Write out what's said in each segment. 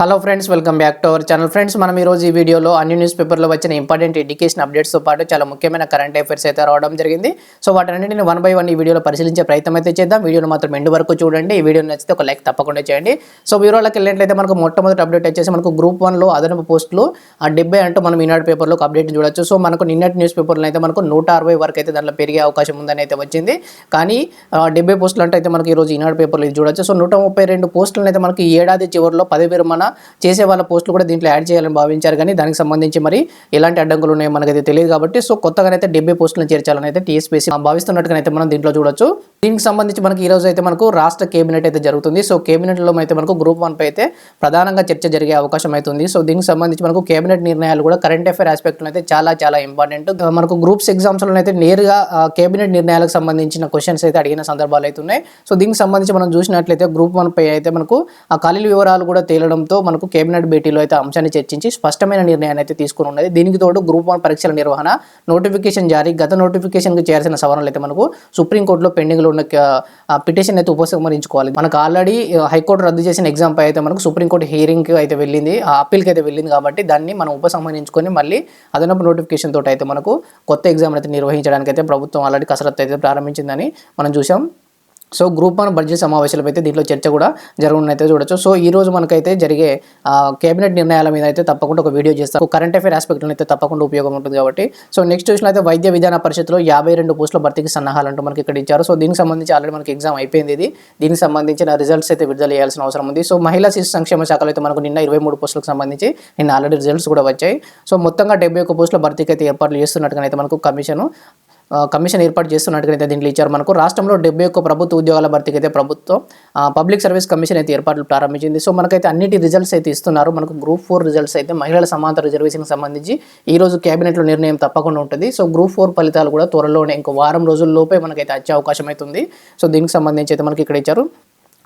Hello friends welcome back to our channel friends మనం ఈ రోజు ఈ వీడియోలో అన్ని న్యూస్ పేపర్లో వచ్చిన ఇంపార్టెంట్ ఎడ్యుకేషన్ అప్డేట్స్తో పాటు చాలా ముఖ్యమైన కరెంట్ అఫైర్స్ అయితే రావడం జరిగింది. సో వాటన్నింటిని వన్ బై వన్ ఈ వీడియోలో పరిశీలించే ప్రయత్నం అయితే చేద్దాం. వీడియోను మాత్రం ఎండు వరకు చూడండి. ఈ వీడియో నచ్చితే ఒక లైక్ తప్పకుండా చేయండి. సో వీడియోలోకి వెళ్ళినట్లయితే మనకు మొట్టమొదటి అప్డేట్ వచ్చేసి మనకు గ్రూప్ వన్లో అదనపు పోస్టులు ఆ డెబ్బై అంటూ మనం ఈనాడు పేపర్లో అప్డేట్ చూడొచ్చు. సో మనకు నిన్నటి న్యూస్ పేపర్లో అయితే మనకు నూట అరవై వరకు అయితే దాంట్లో పెరిగే అవకాశం ఉందని అయితే వచ్చింది. కానీ డెబ్బై పోస్టులు అంటే అయితే మనకి ఈరోజు ఈనాడు పేపర్లో ఇది చూడొచ్చు. సో నూట ముప్పై రెండు పోస్టులను అయితే మనకి ఈ ఏడాది చివరిలో పదవి విరమణ చేసే వాళ్ళ పోస్టులు కూడా దీంట్లో యాడ్ చేయాలని భావించారు. కానీ దానికి సంబంధించి మరి ఎలాంటి అడ్డంకులు ఉన్నాయో మనకైతే తెలియదు కాబట్టి సో కొత్తగానైతే డెబ్బై పోస్టులను చేర్చాలని అయితే టీఎస్పీసీ భావిస్తున్నట్టుగానైతే మనం దీంట్లో చూడొచ్చు. దీనికి సంబంధించి మనకి ఈ రోజు అయితే మనకు రాష్ట్ర కేబినెట్ అయితే జరుగుతుంది. సో కేబినెట్లో అయితే మనకు గ్రూప్ వన్పై అయితే ప్రధానంగా చర్చ జరిగే అవకాశం అయితే ఉంది సో దీనికి సంబంధించి మనకు కేబినెట్ నిర్ణయాలు కూడా కరెంట్ అఫైర్ ఆస్పెక్ట్లో అయితే చాలా చాలా ఇంపార్టెంట్ మనకు గ్రూప్స్ ఎగ్జామ్స్లో అయితే నేరుగా కేబినెట్ నిర్ణయాలకు సంబంధించిన క్వశ్చన్స్ అయితే అడిగిన సందర్భాలు అయితే ఉన్నాయి. సో దీనికి సంబంధించి మనం చూసినట్లయితే గ్రూప్ వన్పై అయితే మనకు ఆ ఖాళీల వివరాలు కూడా తేలడంతో మనకు కేబినెట్ భేటీలో అయితే అంశాన్ని చర్చించి స్పష్టమైన నిర్ణయాన్ని అయితే తీసుకుని ఉన్నది. దీనికి తోడు గ్రూప్ వన్ పరీక్షల నిర్వహణ నోటిఫికేషన్ జారీ గత నోటిఫికేషన్కి చేయాల్సిన సవరణలు అయితే మనకు సుప్రీంకోర్టులో పెండింగ్లో ఉన్న పిటిషన్ అయితే ఉపసంహరించుకోవాలి. మనకు ఆల్రెడీ హైకోర్టు రద్దు చేసిన ఎగ్జామ్ పై అయితే మనకు సుప్రీంకోర్టు హియరింగ్కి అయితే వెళ్ళింది ఆ అప్పీల్కి అయితే వెళ్ళింది కాబట్టి దాన్ని మనం ఉపసంహరించుకొని మళ్ళీ అదనపు నోటిఫికేషన్ తోటి అయితే మనకు కొత్త ఎగ్జామ్ అయితే నిర్వహించడానికి అయితే ప్రభుత్వం ఆల్రెడీ కసరత్తు అయితే ప్రారంభించిందని మనం చూసాం సో గ్రూప్ వన్ బడ్జెట్ సమావేశాలపై అయితే దీంట్లో చర్చ కూడా జరుగునైతే చూడొచ్చు. సో ఈ రోజు మనకైతే జరిగే కేబినెట్ నిర్ణయాల మీద అయితే తప్పకుండా ఒక వీడియో చేస్తాం. కరెంట్ అఫేర్ ఆస్పెక్ట్లో అయితే తప్పకుండా ఉపయోగం ఉంటుంది కాబట్టి. సో నెక్స్ట్ చూసినైతే వైద్య విధాన పరిషత్లో యాభై రెండు పోస్టుల భర్తీకి సన్నాహాలంటూ మనకి ఇక్కడ ఇచ్చారు. సో దీనికి సంబంధించి ఆల్రెడీ మనకి ఎగ్జామ్ అయిపోయింది ఇది. దీనికి సంబంధించిన రిజల్ట్స్ అయితే విడుదల చేయాల్సిన అవసరం ఉంది. సో మహిళా శిశు సంక్షేమ శాఖలో అయితే మనకు నిన్న ఇరవై మూడు పోస్టులకు సంబంధించి నిన్న ఆల్రెడీ రిజల్ట్స్ కూడా వచ్చాయి. సో మొత్తంగా డెబ్బై ఒక్క పోస్టుల భర్తీకి అయితే ఏర్పాట్లు చేస్తున్నట్టుగా అయితే మనకు కమిషన్ కమిషన్ ఏర్పాటు చేస్తున్నట్టుగా అయితే దీంట్లో ఇచ్చారు. మనకు రాష్ట్రంలో డెబ్బై ఒక్క ప్రభుత్వ ఉద్యోగాల భర్తీకి అయితే ప్రభుత్వం పబ్లిక్ సర్వీస్ కమిషన్ అయితే ఏర్పాట్లు ప్రారంభించింది. సో మనకైతే అన్నిటి రిజల్ట్స్ అయితే ఇస్తున్నారు. మనకు గ్రూప్ ఫోర్ రిజల్ట్స్ అయితే మహిళల సమాంతర రిజర్వేషన్కి సంబంధించి ఈ రోజు కేబినెట్లో నిర్ణయం తప్పకుండా ఉంటుంది. సో గ్రూప్ ఫోర్ ఫలితాలు కూడా త్వరలోనే ఇంకో వారం రోజుల్లోపే మనకైతే వచ్చే అవకాశం అయితే ఉంది సో దీనికి సంబంధించి అయితే మనకి ఇక్కడ ఇచ్చారు.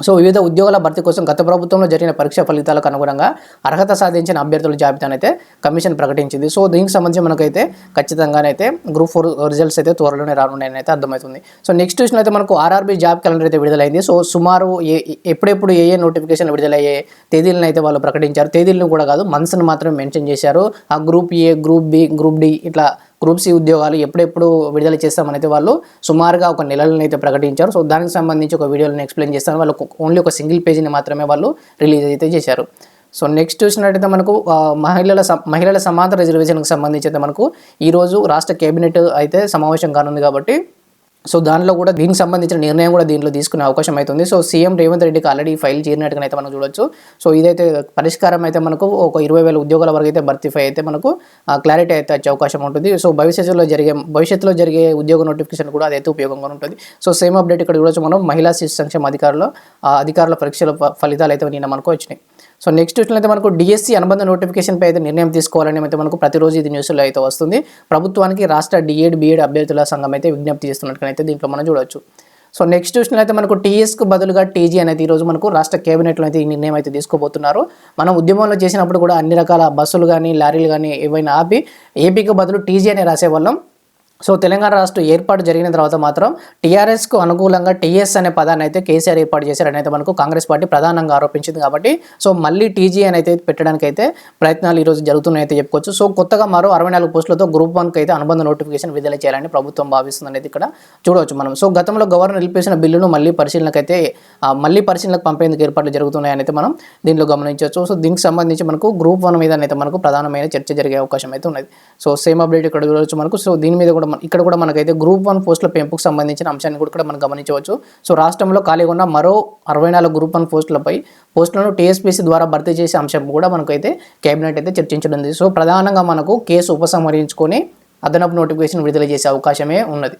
సో వివిధ ఉద్యోగాల భర్తీ కోసం గత ప్రభుత్వంలో జరిగిన పరీక్ష ఫలితాలకు అనుగుణంగా అర్హత సాధించిన అభ్యర్థుల జాబితానైతే కమిషన్ ప్రకటించింది. సో దీనికి సంబంధించి మనకైతే ఖచ్చితంగానైతే గ్రూప్ ఫోర్ రిజల్ట్స్ అయితే త్వరలోనే రానున్నాయని అయితే అర్థమవుతుంది. సో నెక్స్ట్ విషయంలో అయితే మనకు ఆర్ఆర్బీ జాబ్ క్యాలెండర్ అయితే విడుదలైంది. సో సుమారు ఏ ఎప్పుడెప్పుడు ఏ ఏ నోటిఫికేషన్ విడుదలయ్యే తేదీలను అయితే వాళ్ళు ప్రకటించారు. తేదీలను కూడా కాదు మంత్స్ని మాత్రమే మెన్షన్ చేశారు. ఆ group A group B group D ఇట్లా గ్రూప్ సి ఉద్యోగాలు ఎప్పుడెప్పుడు విడుదల చేస్తామనైతే వాళ్ళు సుమారుగా ఒక నెలలను అయితే ప్రకటించారు. సో దానికి సంబంధించి ఒక వీడియోని ఎక్స్ప్లెయిన్ చేస్తాను. వాళ్ళు ఓన్లీ ఒక సింగిల్ పేజీని మాత్రమే వాళ్ళు రిలీజ్ అయితే చేశారు. సో నెక్స్ట్ చూసినట్టయితే మనకు మహిళల స- మహిళల సమాంతర రిజర్వేషన్కి సంబంధించి అయితే మనకు ఈరోజు రాష్ట్ర కేబినెట్ అయితే సమావేశం కానుంది కాబట్టి సో దానిలో కూడా దీనికి సంబంధించిన నిర్ణయం కూడా దీంట్లో తీసుకునే అవకాశం అవుతుంది సో సీఎం రేవంత్ రెడ్డికి ఆల్రెడీ ఫైల్ చేరినట్టుగా అయితే మనం చూడొచ్చు. సో ఇదైతే పరిష్కారం అయితే మనకు ఒక ఇరవై వేల ఉద్యోగాల వరకు అయితే భర్తీఫై అయితే మనకు క్లారిటీ అయితే వచ్చే అవకాశం ఉంటుంది. సో భవిష్యత్తులో జరిగే భవిష్యత్తులో జరిగే ఉద్యోగ నోటిఫికేషన్ కూడా అదైతే ఉపయోగంగా ఉంటుంది. సో సేమ్ అప్డేట్ ఇక్కడ చూడొచ్చు మనం. మహిళా శిశు సంక్షేమ అధికారులు ఆ అధికారుల పరీక్షల ఫలితాలు అయితే నిన్న మనకు వచ్చినాయి. సో నెక్స్ట్ చూసినట్లయితే మనకు డిఎస్సి అనుబంధ నోటిఫికేషన్ పై అయితే నిర్ణయం తీసుకోవాలని అయితే మనకు ప్రతిరోజు ఇది న్యూస్లో అయితే వస్తుంది. ప్రభుత్వానికి రాష్ట్ర డిఎడ్ బిఎడ్ అభ్యర్థుల సంఘం అయితే విజ్ఞప్తి చేస్తున్నట్టుగా అయితే దీంట్లో మనం చూడవచ్చు సో నెక్స్ట్ చూసినట్లయితే మనకు టీఎస్కు బదులుగా టీజీ అనేది ఈరోజు మనకు రాష్ట్ర కేబినెట్లో అయితే ఈ నిర్ణయం అయితే తీసుకోబోతున్నారు. మనం ఉద్యమంలో చేసినప్పుడు కూడా అన్ని రకాల బస్సులు కానీ లారీలు కానీ ఏవైనా ఆపి ఏపీకి బదులు టీజీ అనే రాసేవాళ్ళం. సో తెలంగాణ రాష్ట్రం ఏర్పాటు జరిగిన తర్వాత మాత్రం టీఆర్ఎస్కు అనుకూలంగా టీఎస్ అనే పదాన్ని అయితే కేసీఆర్ ఏర్పాటు చేశారని అయితే మనకు కాంగ్రెస్ పార్టీ ప్రధానంగా ఆరోపించింది కాబట్టి సో మళ్ళీ టీజీ అని అయితే పెట్టడానికి అయితే ప్రయత్నాలు ఈరోజు జరుగుతున్నాయి అయితే చెప్పుకోవచ్చు. సో కొత్తగా మరో అరవై నాలుగు పోస్టులతో గ్రూప్ వన్కి అయితే అనుబంధ నోటిఫికేషన్ విడుదల చేయాలని ప్రభుత్వం భావిస్తుంది అనేది ఇక్కడ చూడవచ్చు మనం. సో గతంలో గవర్నర్ నిలిపేసిన బిల్లును మళ్ళీ పరిశీలనకైతే అయితే మళ్ళీ పరిశీలనకు పంపేందుకు ఏర్పాట్లు జరుగుతున్నాయని అయితే మనం దీనిలో గమనించవచ్చు. సో దీనికి సంబంధించి మనకు గ్రూప్ వన్ మీద అయితే మనకు ప్రధానమైన చర్చ జరిగే అవకాశం అయితే ఉన్నది. సో సేమ్ అప్డేట్ ఇక్కడ చూడవచ్చు మనకు. సో దీని మీద కూడా మన- ఇక్కడ కూడా మనకైతే గ్రూప్ వన్ పోస్టుల పెంపుకు సంబంధించిన అంశాన్ని కూడా మనం గమనించవచ్చు. సో రాష్ట్రంలో ఖాళీగా ఉన్న మరో అరవై నాలుగు గ్రూప్ వన్ పోస్టులపై పోస్టులను టీఎస్పీసీ ద్వారా భర్తీ చేసే అంశం కూడా మనకైతే కేబినెట్ అయితే చర్చించడం సో ప్రధానంగా మనకు కేసు ఉపసంహరించుకొని అదనపు నోటిఫికేషన్ విడుదల చేసే అవకాశమే ఉన్నది.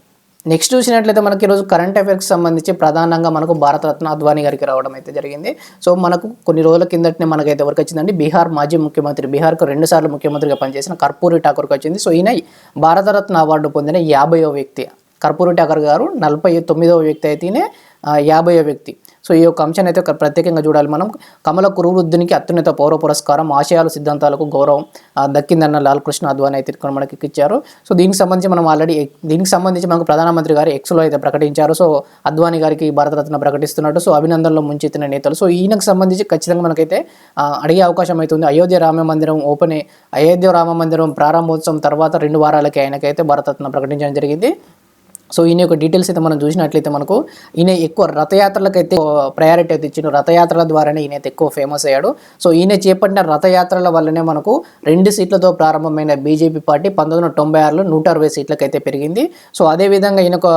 నెక్స్ట్ చూసినట్లయితే మనకి ఈరోజు కరెంట్ అఫైర్స్కి సంబంధించి ప్రధానంగా మనకు భారతరత్న అద్వానీ గారికి రావడం అయితే జరిగింది. సో మనకు కొన్ని రోజుల కిందటనే మనకైతే ఎవరికి వచ్చిందండి బీహార్ మాజీ ముఖ్యమంత్రి బీహార్కు రెండు సార్లు ముఖ్యమంత్రిగా పనిచేసిన కర్పూరి ఠాకూర్కి వచ్చింది. సో ఈయన భారతరత్న అవార్డు పొందిన యాభైవ వ్యక్తి. కర్పూరి ఠాకూర్ గారు నలభై తొమ్మిదవ వ్యక్తి అయితేనే యాభైవ వ్యక్తి. సో ఈ యొక్క అంశాన్ని అయితే ఒక ప్రత్యేకంగా చూడాలి మనం. కమల కురువృద్ధునికి అత్యున్నత పౌర పురస్కారం ఆశయాలు సిద్ధాంతాలకు గౌరవం దక్కిందన్న లాల్ కృష్ణ అద్వాని అయితే ఇక్కడ మనకి ఇచ్చారు. సో దీనికి సంబంధించి మనం ఆల్రెడీ దీనికి సంబంధించి మనకు ప్రధానమంత్రి గారు ఎక్స్లో అయితే ప్రకటించారు. సో అద్వాని గారికి భారతరత్న ప్రకటిస్తున్నట్టు సో అభినందనలో ముంచెత్తిన నేతలు. సో ఈయనకు సంబంధించి ఖచ్చితంగా మనకైతే అడిగే అవకాశం అవుతుంది అయోధ్య రామ మందిరం ఓపెన్ అయోధ్య రామ మందిరం ప్రారంభోత్సవం తర్వాత రెండు వారాలకి ఆయనకైతే భారతరత్న ప్రకటించడం జరిగింది. సో ఈయన యొక్క డీటెయిల్స్ అయితే మనం చూసినట్లయితే మనకు ఈయన ఎక్కువ రథయాత్రలకైతే ప్రయారిటీ అయితే ఇచ్చిన రథయాత్రల ద్వారానే ఈయన అయితే ఎక్కువ ఫేమస్ అయ్యాడు. సో ఈయన చేపట్టిన రథయాత్రల వల్లనే మనకు రెండు సీట్లతో ప్రారంభమైన బీజేపీ పార్టీ పంతొమ్మిది వందల తొంభై ఆరులో నూట అరవై సీట్లకైతే అయితే పెరిగింది. సో అదేవిధంగా ఈయన ఒక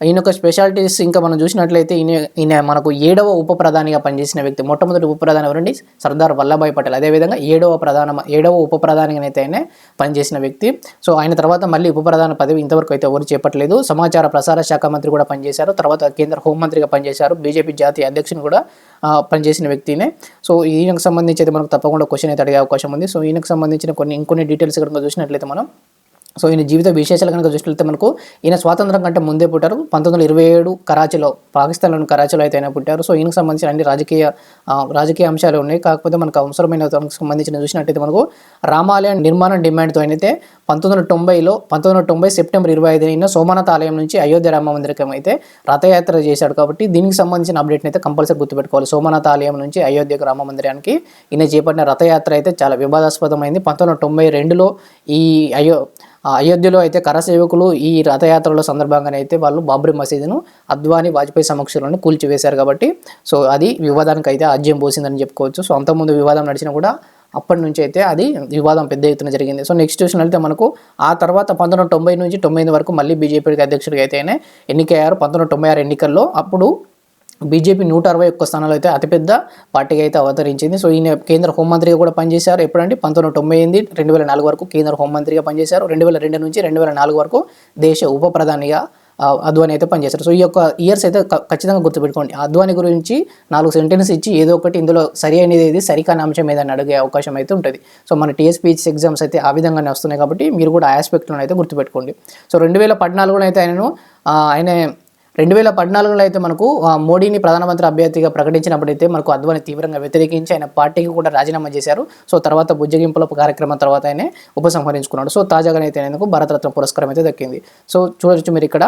ఈయన యొక్క స్పెషాలిటీస్ ఇంకా మనం చూసినట్లయితే ఈయన ఈయన మనకు ఏడవ ఉప ప్రధానిగా పనిచేసిన వ్యక్తి మొట్టమొదటి ఉప ప్రధాని ఎవరండి? సర్దార్ వల్లభాయ్ పటేల్. అదేవిధంగా ఏడవ ప్రధాన ఏడవ ఉప ప్రధానిగా అయితే ఆయన పనిచేసిన వ్యక్తి. సో ఆయన తర్వాత మళ్ళీ ఉప ప్రధాన పదవి ఇంతవరకు అయితే ఎవరు చేపట్టలేదు. సమాచార ప్రసార శాఖ మంత్రి కూడా పనిచేశారు. తర్వాత కేంద్ర హోంమంత్రిగా పనిచేశారు. బీజేపీ జాతీయ అధ్యక్షుని కూడా పనిచేసిన వ్యక్తినే సో ఈయనకు సంబంధించి అయితే మనకు తప్పకుండా క్వశ్చన్ అయితే అడిగే అవకాశం ఉంది. సో ఈయనకు సంబంధించిన కొన్ని ఇంకొన్ని డీటెయిల్స్ కనుక చూసినట్లయితే మనం సో ఈయన జీవిత విశేషాలు కనుక చూసినట్లయితే మనకు ఈయన స్వాతంత్రం కంటే ముందే పుట్టారు. పంతొమ్మిది వందల ఇరవై ఏడు కరాచీలో పాకిస్తాన్లోని కరాచీలో అయితే ఆయన పుట్టారు. సో ఈయనకు సంబంధించిన అన్ని రాజకీయ రాజకీయ అంశాలు ఉన్నాయి. కాకపోతే మనకు అవసరమైన దానికి సంబంధించిన చూసినట్టయితే మనకు రామాలయ నిర్మాణం డిమాండ్తో అయితే పంతొమ్మిది వందల తొంభైలో పంతొమ్మిది వందల తొంభై సెప్టెంబర్ ఇరవై ఐదున సోమనాథ ఆలయం నుంచి అయోధ్య రామ మందిరకం అయితే రథయాత్ర చేశాడు కాబట్టి దీనికి సంబంధించిన అప్డేట్ని అయితే కంపల్సరీ గుర్తుపెట్టుకోవాలి. సోమనాథ ఆలయం నుంచి అయోధ్యకు రామ మందిరానికి ఈయన చేపట్టిన రథయాత్ర అయితే చాలా వివాదాస్పదమైంది. పంతొమ్మిది వందల తొంభై రెండులో ఈ అయో అయోధ్యలో అయితే కరసేవకులు ఈ రథయాత్రల సందర్భంగానే అయితే వాళ్ళు బాబ్రీ మసీదును అద్వానీ వాజ్పేయి సమక్షంలోనే కూల్చివేశారు కాబట్టి సో అది వివాదానికి అయితే ఆజ్యం పోసిందని చెప్పుకోవచ్చు. సో అంతకుముందు వివాదం నడిచినా కూడా అప్పటి నుంచి అయితే అది వివాదం పెద్ద ఎత్తున జరిగింది. సో నెక్స్ట్ చూసినట్లయితే మనకు ఆ తర్వాత పంతొమ్మిది తొంభై నుంచి తొంభై వరకు మళ్ళీ బీజేపీకి అధ్యక్షుడిగా అయితే ఎన్నికయ్యారు. పంతొమ్మిది తొంభై ఆరు ఎన్నికల్లో అప్పుడు బీజేపీ నూట అరవై ఒక్క స్థానాలు అయితే అతిపెద్ద పార్టీగా అయితే అవతరించింది. సో ఈయన కేంద్ర హోంమంత్రిగా కూడా పనిచేశారు. ఎప్పుడంటే పంతొమ్మిది వందల తొంభై ఎనిమిది రెండు వేల నాలుగు వరకు కేంద్ర హోంమంత్రిగా పనిచేశారు. రెండు వేల రెండు నుంచి రెండు వేల నాలుగు వరకు దేశ ఉప ప్రధానిగా అద్వాని అయితే పనిచేశారు. సో ఈ యొక్క ఇయర్స్ అయితే ఖచ్చితంగా గుర్తుపెట్టుకోండి. అద్వాని గురించి నాలుగు సెంటెన్స్ ఇచ్చి ఏదో ఒకటి ఇందులో సరి అనేది ఏది సరికాని అంశం ఏదని అడిగే అవకాశం అయితే ఉంటుంది. సో మన టీఎస్పీహెచ్ ఎగ్జామ్స్ అయితే ఆ విధంగానే వస్తున్నాయి కాబట్టి మీరు కూడా ఆ ఆస్పెక్ట్లో అయితే గుర్తుపెట్టుకోండి. సో రెండు వేల పద్నాలుగులో అయితే ఆయనను ఆయన రెండు వేల పద్నాలుగులో అయితే మనకు ఆ, మోడీని ప్రధానమంత్రి అభ్యర్థిగా ప్రకటించినప్పుడైతే మనకు అద్వాని తీవ్రంగా వ్యతిరేకించి ఆయన పార్టీకి కూడా రాజీనామా చేశారు. సో తర్వాత బుజ్జగింపుల కార్యక్రమం తర్వాత ఆయనే ఉపసంహరించుకున్నాడు. సో తాజాగా అయితే ఆయనకు భారతరత్న పురస్కారం అయితే దక్కింది. సో చూడొచ్చు మీరు ఇక్కడ.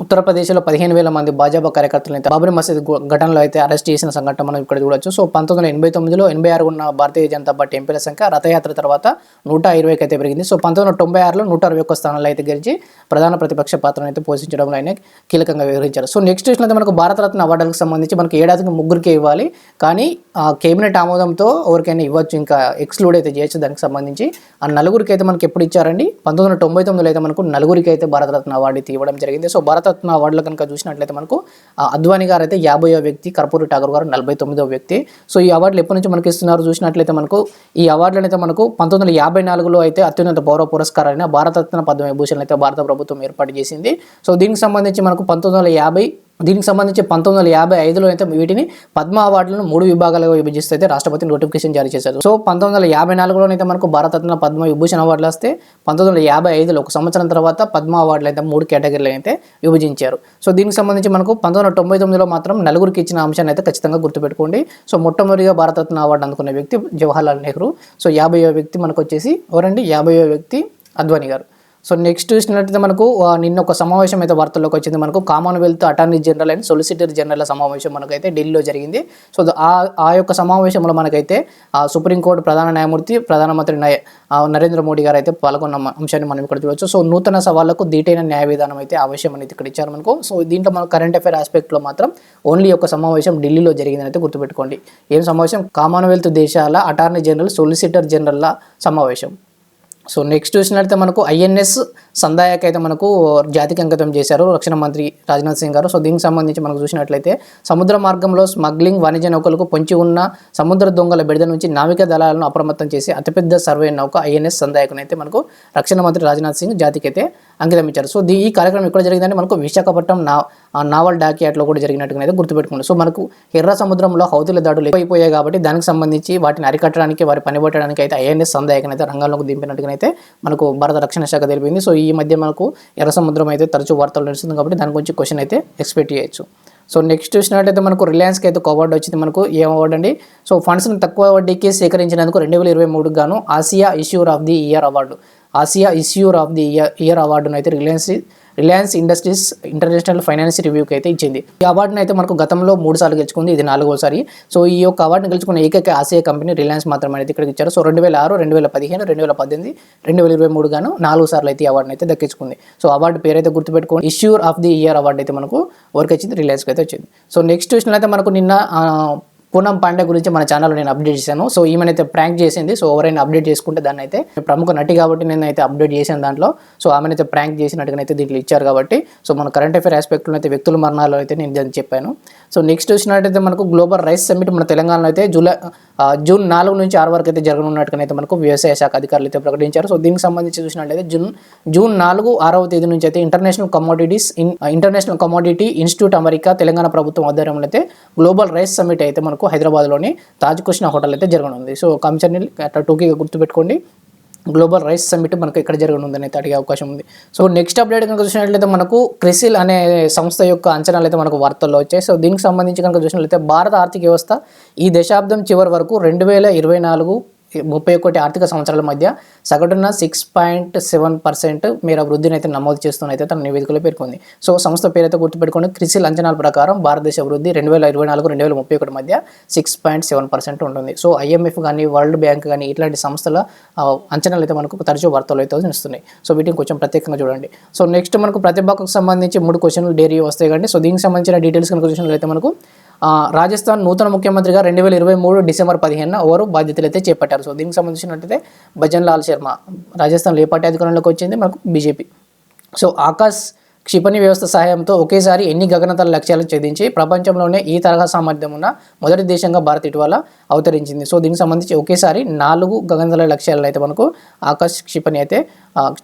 ఉత్తరప్రదేశ్లో పదిహేను వేల మంది భాజపా కార్యకర్తలు అయితే బాబరీ మసీద్ ఘటనలో అయితే అరెస్ట్ చేసిన సంఘటన మనం ఇక్కడ చూడొచ్చు. సో పంతొమ్మిది వందల ఎనభై తొమ్మిదిలో ఎనభై ఆరు ఉన్న భారతీయ జనతా పార్టీ ఎంపీల సంఖ్య రథయాత్ర తర్వాత నూట ఇరవైకి అయితే పెరిగింది. సో పంతొమ్మిది వందల తొంభై ఆరులో నూట అరవై ఒక్క స్థానాలు అయితే గెలిచి ప్రధాన ప్రతిపక్ష పాత్రను అయితే పోషించడంలో ఆయన కీలకంగా వివరించారు సో నెక్స్ట్ చూసినట్లయితే మనకు భారతరత్న అవార్డులకు సంబంధించి మనకి ఏడాదికి ముగ్గురికి ఇవ్వాలి. కానీ ఆ కేబినెట్ ఆమోదంతో ఎవరికైనా ఇవ్వచ్చు. ఇంకా ఎక్స్క్లూడ్ అయితే చేయొచ్చు దానికి సంబంధించి. ఆ నలుగురికి అయితే మనకి ఎప్పుడు ఇచ్చారండి? పంతొమ్మిది వందల తొంభై తొమ్మిదిలో అయితే మనకు నలుగురికి అయితే భారతరత్న అవార్డు ఇవ్వడం జరిగింది. సో భారతరత్న అవార్డులు కనుక చూసినట్లయితే మనకు ఆ, అద్వానీ గారు అయితే యాభైవ వ్యక్తి కర్పూరి ఠాగూర్ గారు నలభై తొమ్మిదవ వ్యక్తి. సో ఈ అవార్డులు ఎప్పటి నుంచి మనకి ఇస్తున్నారు చూసినట్లయితే మనకు ఈ అవార్డులను అయితే మనకు పంతొమ్మిది వందల యాభై నాలుగులో అయితే అత్యున్నత గౌరవ పురస్కారాన్ని భారతరత్న పద్మవిభూషణ్ అయితే భారత ప్రభుత్వం ఏర్పాటు చేసింది. సో దీనికి సంబంధించి మనకు పంతొమ్మిది వందల యాభై దీనికి సంబంధించి పంతొమ్మిది వందల యాభై ఐదులో అయితే వీటిని పద్మ అవార్డులను మూడు విభాగాలుగా విభజిస్తే అయితే రాష్ట్రపతి నోటిఫికేషన్ జారీ చేశారు. సో పంతొమ్మిది వందల యాభై నాలుగులోనైతే మనకు భారతరత్న పద్మ విభూషణ్ అవార్డులు వస్తే పంతొమ్మిది వందల యాభై ఐదులో ఒక సంవత్సరం తర్వాత పద్మ అవార్డులు అయితే మూడు కేటగిరీలు అయితే విభజించారు. సో దీనికి సంబంధించి మనకు పంతొమ్మిది వందల తొంభై తొమ్మిదిలో మాత్రం నలుగురికి ఇచ్చిన అంశాన్ని అయితే ఖచ్చితంగా గుర్తుపెట్టుకోండి. సో మొట్టమొదటిగా భారతరత్న అవార్డు అందుకున్న వ్యక్తి జవహర్లాల్ నెహ్రూ. సో యాభైవ వ్యక్తి మనకు వచ్చేసి ఎవరండి? యాభైవ వ్యక్తి అద్వానీ గారు. సో నెక్స్ట్ చూసినట్లయితే మనకు నిన్న ఒక సమావేశం అయితే వార్తల్లోకి వచ్చింది. మనకు commonwealth attorney general and solicitor general సమావేశం మనకైతే ఢిల్లీలో జరిగింది. సో ఆ ఆ యొక్క సమావేశంలో మనకైతే ఆ సుప్రీంకోర్టు ప్రధాన న్యాయమూర్తి ప్రధానమంత్రి నరేంద్ర మోడీ గారు అయితే పాల్గొన్న అంశాన్ని మనం ఇక్కడ చూడవచ్చు సో నూతన సవాళ్ళకు దీటైన న్యాయ విధానం అయితే అవశ్యం అనేది ఇక్కడ ఇచ్చారు మనకు. సో దీంట్లో మన కరెంట్ అఫైర్ ఆస్పెక్ట్లో మాత్రం ఓన్లీ ఒక సమావేశం ఢిల్లీలో జరిగిందని అయితే గుర్తుపెట్టుకోండి. ఏం సమావేశం? కామన్వెల్త్ దేశాల అటార్నీ జనరల్ సొలిసిటర్ జనరల్ల సమావేశం. సో నెక్స్ట్ చూసినట్లయితే మనకు ఐఎన్ఎస్ సందాయక్ అయితే మనకు జాతికి అంకితం చేశారు రక్షణ మంత్రి రాజ్నాథ్ సింగ్ గారు. సో దీనికి సంబంధించి మనకు చూసినట్లయితే సముద్ర మార్గంలో స్మగ్లింగ్ వాణిజ్య నౌకలకు పొంచి ఉన్న సముద్ర దొంగల బిడద నుంచి నావిక దళాలను అప్రమత్తం చేసి అతిపెద్ద సర్వే నౌక ఐఎన్ఎస్ సందాయకుని అయితే మనకు రక్షణ మంత్రి రాజ్నాథ్ సింగ్ జాతికి అయితే అంకితం ఇచ్చారు. సో దీ ఈ కార్యక్రమం ఎక్కడ జరిగిందంటే మనకు విశాఖపట్నం నా నావల్ డాకియాట్లో కూడా జరిగినట్టుగా అయితే గుర్తుపెట్టుకోండి. సో మనకు ఎర్ర సముద్రంలో హౌతుల దాడులు ఎక్కువైపోయాయి కాబట్టి దానికి సంబంధించి వాటిని అరికట్టడానికి వారి పనిపట్టడానికి అయితే ఐఎన్ఎస్ సందాయకనైతే అయితే దింపినట్టుగా అయితే మనకు భారత రక్షణ శాఖ తెలిపింది. సో ఈ మధ్య మనకు ఎర్ర సముద్రం అయితే తరచూ వార్తలు నడుస్తుంది కాబట్టి దాని గురించి క్వశ్చన్ అయితే ఎక్స్పెక్ట్ చేయొచ్చు. సో నెక్స్ట్ చూసినట్టయితే మనకు రిలయన్స్కి అయితే ఒక అవార్డు వచ్చింది మనకు. ఏం అవార్డు అండి? సో ఫండ్స్ని తక్కువ వడ్డీకి సేకరించినందుకు రెండు వేల ఇరవై మూడుకు గాను Asia issuer of the year award Asia issuer of the year year అవార్డును అయితే Reliance Reliance Industries International Finance రివ్యూకి అయితే ఇచ్చింది. ఈ అవార్డును అయితే మనకు గతంలో మూడు సార్లు గెలుచుకుంది. ఇది నాలుగోసారి. సో ఈ యొక్క అవార్డును గెలుచుకున్న ఏకైక ఆసియా కంపెనీ రిలయన్స్ మాత్రమే అయితే ఇక్కడికి ఇచ్చారు. సో రెండు వేల ఆరు రెండు వేల పదిహేను రెండు వేల పద్దెనిమిది రెండు వేల ఇరవై మూడు గాను నాలుగు సార్లు అయితే ఈ అవార్డును అయితే దక్కించుకుంది. సో అవార్డు పేరు అయితే గుర్తుపెట్టుకోండి issuer of the year award అయితే మనకు వర్క్ వచ్చింది రిలయన్స్కి అయితే వచ్చింది. సో నెక్స్ట్ చూసినట్లయితే మనకు నిన్న పూనం పాండే గురించి మన ఛానల్లో నేను అప్డేట్ చేశాను. సో ఈమెనైతే ప్రాంక్ చేసింది. సో ఎవరైనా అప్డేట్ చేసుకుంటే దాన్ని అయితే ప్రముఖ నటి కాబట్టి నేను అయితే అప్డేట్ చేశాను దాంట్లో. సో ఆమెనైతే ప్రాంక్ చేసినట్టుగానైతే దీంట్లో ఇచ్చారు కాబట్టి. సో మన కరెంట్ అఫేర్ ఆస్పెక్ట్లో అయితే వ్యక్తుల మరణాలు అయితే నేను దాన్ని చెప్పాను. సో నెక్స్ట్ చూసినట్టయితే మనకు గ్లోబల్ రైస్ సమ్మిట్ మన తెలంగాణలో అయితే జూలై జూన్ నాలుగు నుంచి ఆరు వరకు అయితే జరగనున్నట్టుగా అయితే మనకు వ్యవసాయ శాఖ అధికారులు అయితే ప్రకటించారు. సో దీనికి సంబంధించి చూసినట్లయితే జూన్ జూన్ నాలుగు ఆరవ తేదీ నుంచి అయితే International Commodities in International Commodity Institute America Telangana ప్రభుత్వం ఆధ్వర్యంలో అయితే గ్లోబల్ రైస్ సమ్మిట్ అయితే మనకు హైదరాబాద్లోని తాజ్ కృష్ణ హోటల్ అయితే జరగనుంది. సో కమిషన్ అట్లా టూకీగా గుర్తుపెట్టుకోండి. గ్లోబల్ రైస్ సమ్మిట్ మనకు ఎక్కడ జరగనుందని అయితే అడిగే అవకాశం ఉంది. సో నెక్స్ట్ అప్డేట్ కనుక చూసినట్లయితే మనకు క్రిసిల్ అనే సంస్థ యొక్క అంచనాలు అయితే మనకు వార్తల్లో వచ్చాయి. సో దీనికి సంబంధించి కనుక చూసినట్లయితే భారత ఆర్థిక వ్యవస్థ ఈ దశాబ్దం చివరి వరకు రెండు వేల ఇరవై నాలుగు ముప్పై ఒకటి ఆర్థిక సంవత్సరాల మధ్య సగటున సిక్స్ పాయింట్ సెవెన్ పర్సెంట్ మేర వృద్ధిని అయితే నమోదు చేస్తున్నైతే తన నివేదికలో పేర్కొంది. సో సంస్థ పేరైతే గుర్తుపెట్టుకుని క్రిసిల్ అంచనాల ప్రకారం భారతదేశ వృద్ధి రెండు వేల ఇరవై నాలుగు రెండు వేల ముప్పై ఒకటి మధ్య సిక్స్ పాయింట్ సెవెన్ పర్సెంట్ ఉంటుంది. సో ఐఎంఎఫ్ కానీ వరల్డ్ బ్యాంక్ కానీ ఇట్లాంటి సంస్థల అంచనాలు అయితే మనకు తరచూ వార్తలు అయితే వస్తున్నాయి. సో వీటిని కొంచెం ప్రత్యేకంగా చూడండి. సో నెక్స్ట్ మనకు ప్రతిభకు సంబంధించి మూడు క్వశ్చన్లు డైరీ వస్తాయి కానీ సో దీనికి సంబంధించిన డీటెయిల్స్ కనుక చూసినట్లయితే మనకు రాజస్థాన్ నూతన ముఖ్యమంత్రిగా రెండు వేల ఇరవై మూడు డిసెంబర్ పదిహేను ఎవరు బాధ్యతలు అయితే చేపట్టారు? సో దీనికి సంబంధించినట్టయితే భజన్ లాల్ శర్మ రాజస్థాన్లో ఏ పార్టీ అధికారంలోకి వచ్చింది మనకు బీజేపీ. సో ఆకాశ్ క్షిపణి వ్యవస్థ సహాయంతో ఒకేసారి ఎన్ని గగనతల లక్ష్యాలను ఛేదించి ప్రపంచంలోనే ఈ తరహా సామర్థ్యం ఉన్న మొదటి దేశంగా భారత్ ఇటీవల అవతరించింది. సో దీనికి సంబంధించి ఒకేసారి నాలుగు గగనతల లక్ష్యాలను అయితే మనకు ఆకాశ్ క్షిపణి అయితే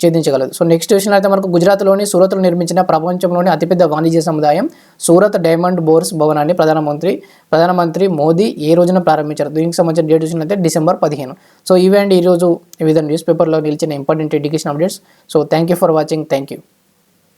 ఛేదించగలదు. సో నెక్స్ట్ విషయంలో అయితే మనకు గుజరాత్లోని సూరత్లో నిర్మించిన ప్రపంచంలోని అతిపెద్ద వాణిజ్య సముదాయం సూరత్ డైమండ్ బోర్స్ భవనాన్ని ప్రధానమంత్రి ప్రధానమంత్రి మోదీ ఏ రోజున ప్రారంభించారు? దీనికి సంబంధించిన డేట్ చూసినట్లయితే డిసెంబర్ పదిహేను. సో ఇవేంటి ఈరోజు వివిధ న్యూస్ పేపర్లో నిలిచిన important education updates. So thank you for watching. Thank you.